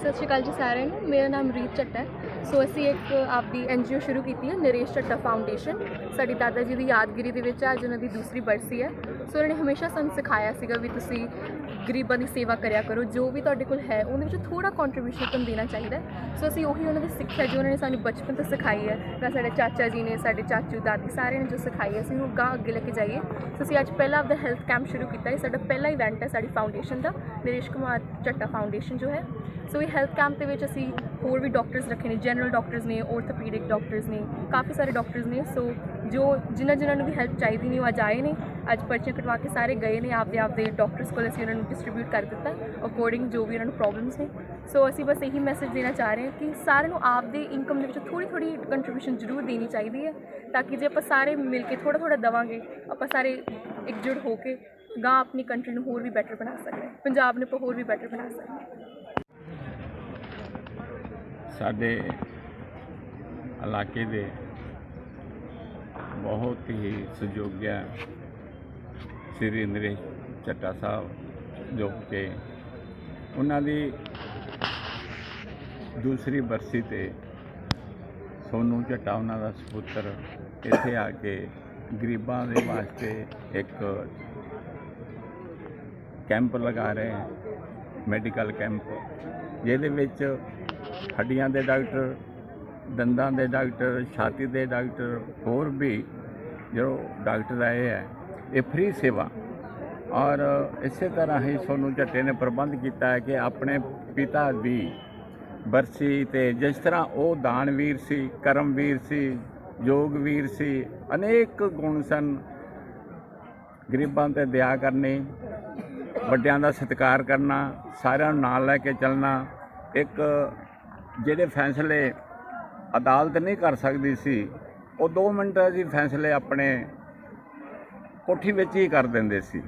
ਸਤਿ ਸ਼੍ਰੀ ਅਕਾਲ ਜੀ ਸਾਰਿਆਂ ਨੂੰ। ਮੇਰਾ ਨਾਮ ਰੀਤ ਚੱਟਾ ਹੈ। ਸੋ ਅਸੀਂ ਇੱਕ ਆਪਦੀ ਐਨਜੀਓ ਸ਼ੁਰੂ ਕੀਤੀ ਹੈ, ਨਰੇਸ਼ ਚੱਟਾ ਫਾਊਂਡੇਸ਼ਨ ਸਾਡੀ ਦਾਦਾ ਜੀ ਦੀ ਯਾਦਗਿਰੀ ਦੇ ਵਿੱਚ ਅੱਜ ਉਹਨਾਂ ਦੀ ਦੂਸਰੀ ਬਰਸੀ ਹੈ। ਸੋ ਉਹਨਾਂ ਨੇ ਹਮੇਸ਼ਾ ਸਾਨੂੰ ਸਿਖਾਇਆ ਸੀਗਾ ਵੀ ਤੁਸੀਂ ਗਰੀਬਾਂ ਦੀ ਸੇਵਾ ਕਰਿਆ ਕਰੋ। ਜੋ ਵੀ ਤੁਹਾਡੇ ਕੋਲ ਹੈ, ਉਹਦੇ ਵਿੱਚ ਥੋੜਾ ਕੰਟਰੀਬਿਊਸ਼ਨ ਤੁਹਾਨੂੰ ਦੇਣਾ ਚਾਹੀਦਾ ਸੋ ਅਸੀਂ ਉਹੀ ਉਹਨਾਂ ਦੀ ਸਿੱਖਿਆ ਜੋ ਉਹਨਾਂ ਨੇ ਸਾਨੂੰ ਬਚਪਨ ਤੋਂ ਸਿਖਾਈ ਹੈ ਤਾਂ ਸਾਡੇ ਚਾਚਾ ਜੀ ਨੇ, ਸਾਡੇ ਚਾਚੂ, ਦਾਦੀ ਸਾਰਿਆਂ ਨੇ ਜੋ ਸਿਖਾਈ ਹੈ, ਅਸੀਂ ਉਹ ਗਾਂ ਅੱਗੇ ਲੈ ਕੇ ਜਾਈਏ। ਸੋ ਅਸੀਂ ਅੱਜ ਪਹਿਲਾ ਆਪਦਾ ਹੈਲਥ ਕੈਂਪ ਸ਼ੁਰੂ ਕੀਤਾ ਹੈ। ਸਾਡਾ ਪਹਿਲਾ ਇਵੈਂਟ ਹੈ ਸਾਡੀ ਫਾਊਂਡੇਸ਼ਨ ਦਾ। ਨਰੇਸ਼ ਕੁਮਾਰ ਚੱਟਾ ਫਾਊਂਡੇਸ਼ਨ ਜੋ ਹੈ। ਸੋ ਇਹ ਹੈਲਥ ਕੈਂਪ ਦੇ ਵਿੱਚ ਅਸੀਂ ਹੋਰ ਵੀ ਡਾਕਟਰਸ ਰੱਖੇ ਨੇ ਜਨਰਲ ਡਾਕਟਰਸ ਨੇ ਔਰਥੋਪੀਡਿਕ ਡਾਕਟਰਸ ਨੇ, ਕਾਫੀ ਸਾਰੇ ਡਾਕਟਰਸ ਨੇ ਸੋ ਜੋ ਜਿਨ੍ਹਾਂ ਜਿਨ੍ਹਾਂ ਨੂੰ ਵੀ ਹੈਲਪ ਚਾਹੀਦੀ ਨੇ ਉਹ ਅੱਜ ਆਏ ਨੇ, ਅੱਜ ਪਰਚੀਆਂ ਕਟਵਾ ਕੇ ਸਾਰੇ ਗਏ ਨੇ, ਆਪਦੇ ਆਪਦੇ ਡਾਕਟਰਸ ਕੋਲ ਅਸੀਂ ਉਹਨਾਂ ਨੂੰ ਡਿਸਟ੍ਰੀਬਿਊਟ ਕਰ ਦਿੱਤਾ ਅਕੋਰਡਿੰਗ ਜੋ ਵੀ ਉਹਨਾਂ ਨੂੰ ਪ੍ਰੋਬਲਮਸ ਨੇ। ਸੋ ਅਸੀਂ ਬਸ ਇਹੀ ਮੈਸੇਜ ਦੇਣਾ ਚਾਹ ਰਹੇ ਹਾਂ ਕਿ ਸਾਰਿਆਂ ਨੂੰ ਆਪਦੇ ਇਨਕਮ ਦੇ ਵਿੱਚ ਥੋੜੀ ਥੋੜੀ ਕੰਟਰੀਬਿਊਸ਼ਨ ਜ਼ਰੂਰ ਦੇਣੀ ਚਾਹੀਦੀ ਹੈ, ਤਾਂ ਕਿ ਜੇ ਆਪਾਂ ਸਾਰੇ ਮਿਲ ਕੇ ਥੋੜਾ ਥੋੜਾ ਦਵਾਂਗੇ, ਆਪਾਂ ਸਾਰੇ ਇਕਜੁੱਟ ਹੋ ਕੇ ਗਾਂ ਆਪਣੀ ਕੰਟਰੀ ਨੂੰ ਹੋਰ ਵੀ ਬੈਟਰ ਬਣਾ ਸਕਦੇ ਪੰਜਾਬ ਨੂੰ ਆਪਾਂ ਹੋਰ ਵੀ ਬੈਟਰ ਬਣਾ ਸਕਦੇ ਸਾਡੇ ਇਲਾਕੇ ਦੇ ਬਹੁਤ ਹੀ ਸੁਯੋਗਿਆ ਸ੍ਰੀ ਨਰੇਸ਼ ਚੱਟਾ ਸਾਹਿਬ, ਜੋ ਕਿ ਉਹਨਾਂ ਦੀ ਦੂਸਰੀ ਬਰਸੀ ਤੇ ਸੋਨੂ ਚੱਟਾ ਉਹਨਾਂ ਦਾ ਸੁਪੁੱਤਰ ਇੱਥੇ ਆ ਕੇ ਗਰੀਬਾਂ ਦੇ ਵਾਸਤੇ ਇੱਕ ਕੈਂਪ ਲਗਾ ਰਹੇ ਹੈ। Medical camp. ਜਿਹਦੇ ਵਿੱਚ ਹੱਡੀਆਂ ਦੇ ਡਾਕਟਰ, ਦੰਦਾਂ ਦੇ ਡਾਕਟਰ, ਛਾਤੀ ਦੇ ਡਾਕਟਰ, ਹੋਰ ਵੀ ਜੋ ਡਾਕਟਰ ਆਏ ਹੈ, ਇਹ ਫ੍ਰੀ ਸੇਵਾ। ਔਰ ਇਸੇ ਤਰ੍ਹਾਂ ਹੀ ਸੋਨੂੰ ਝੱਟੇ ਨੇ ਪ੍ਰਬੰਧ ਕੀਤਾ ਹੈ ਕਿ ਆਪਣੇ ਪਿਤਾ ਦੀ ਬਰਸੀ ਤੇ ਜਿਸ ਤਰ੍ਹਾਂ ਉਹ ਦਾਨਵੀਰ ਸੀ, ਕਰਮਵੀਰ ਸੀ, ਯੋਗਵੀਰ ਸੀ, ਅਨੇਕ ਗੁਣ ਸਨ। ਗਰੀਬਾਂ ਤੇ ਦਇਆ ਕਰਨੀ ਵੱਡਿਆਂ ਦਾ ਸਤਿਕਾਰ ਕਰਨਾ, ਸਾਰਿਆਂ ਨੂੰ ਨਾਲ ਲੈ ਕੇ ਚੱਲਣਾ, ਇੱਕ ਜਿਹੜੇ ਫੈਸਲੇ ਅਦਾਲਤ ਨਹੀਂ ਕਰ ਸਕਦੀ ਸੀ, ਉਹ 2 ਮਿੰਟਾਂ 'ਚ ਫੈਸਲੇ ਆਪਣੇ ਕੋਠੀ ਵਿੱਚ ਹੀ ਕਰ ਦਿੰਦੇ ਸੀ।